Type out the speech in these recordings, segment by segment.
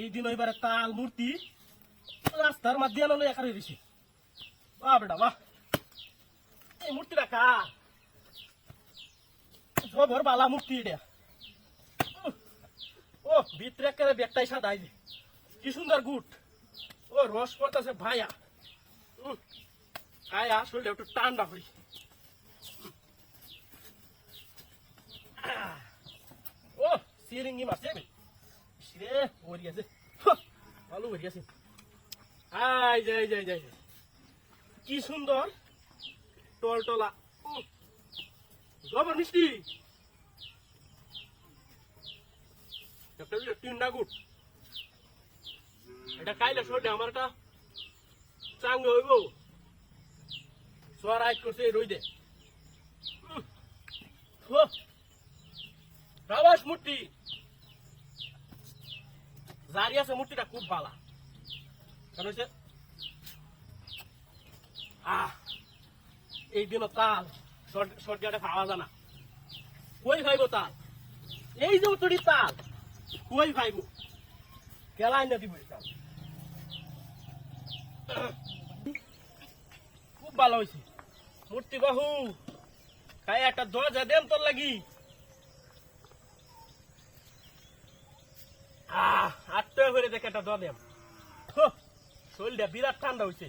এই দিন এবারে তাল মূর্তি রাস্তার মাধ্যমে আলো একারে দিছে। বাহ বেটা বাহ এই মূর্তিটা কা জবর বালা মূর্তি এটা। ও ভিতরে একেবারে ব্যাগটাই সাদাই কি সুন্দর গুট। ও রস পড়তেছে ভাইয়া আয়া শরীরটা একটু করি। আহ, ও সিরিঙ্গি মাছ যাবে রে ওরি আছে। ভালো ওরি আছে। আই যাই যাই যাই। কি সুন্দর। টলটলা। জবর মিষ্টি। গুট এটা খাইলে শরীরে আমার একটা চাঙ্গ হইব। সোয়ার আইট করছে রই দে। রাবাস মূর্তি। জারি আছে মূর্তিটা খুব ভালা কেন হয়েছে আহ, এই দিনও তাল শর্টগাটে খাওয়া জানা। কই খাইব তাল। এই যে উত্তরি তাল কই খাইব কেলাই না দিব তাল। খুব ভালো হয়েছে মূর্তি বাহু খাই একটা দরজা দেন তোর লাগি আহ আটটা করে দেখে একটা হো, শরীরটা বিরাট ঠান্ডা হয়েছে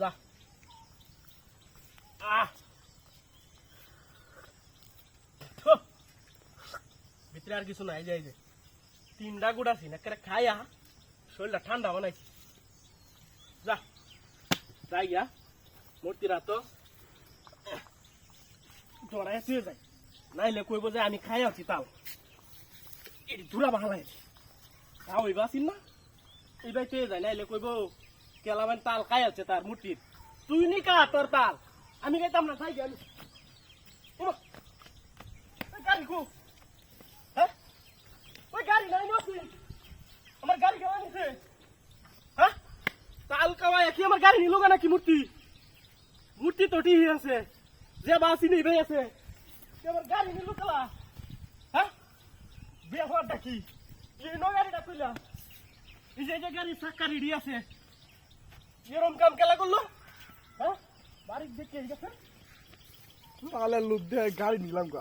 যা। ভিতরে আর কিছু নাই যাই যে তিনটা গুড় আছি না কেন খাইয়া শরীরটা ঠান্ডা বানাইছি। যা। যাই গিয়া মূর্তিরা তো জড়াই শুয়ে যায়। নাইলে কইব যে আমি খাই আছি তাও। এটি ধুলা বাহালাই তাও ওই বাসিন না? এইবার পেয়ে যায়, নাইলে কইব কেলামান তাল খাই আছে তার মূর্তির তুই নি কা তোর তাল? আমি খাইতাম না গিয়া আমি গাড়ি কো। হ্যাঁ? ওই গাড়ি নাই নছি আমার গাড়ি কেমন নিছে হ্যাঁ? তাল কাওয়ায় কি আমার গাড়ি নিল নাকি মূর্তি মূর্তি তো ঠিক আছে। যে বাসি নেই ভাই আছে। আমার গাড়ি নিল কালা হ্যাঁ? বিয়ে হওয়ারটা কি এই গাড়িটা কইলা এই যে গাড়ি চাক্কা আছে, এরম কাম কেলা করল? হ্যাঁ? বাড়ির দেখে গেছে তাহলে লোক গাড়ি নিলাম গা।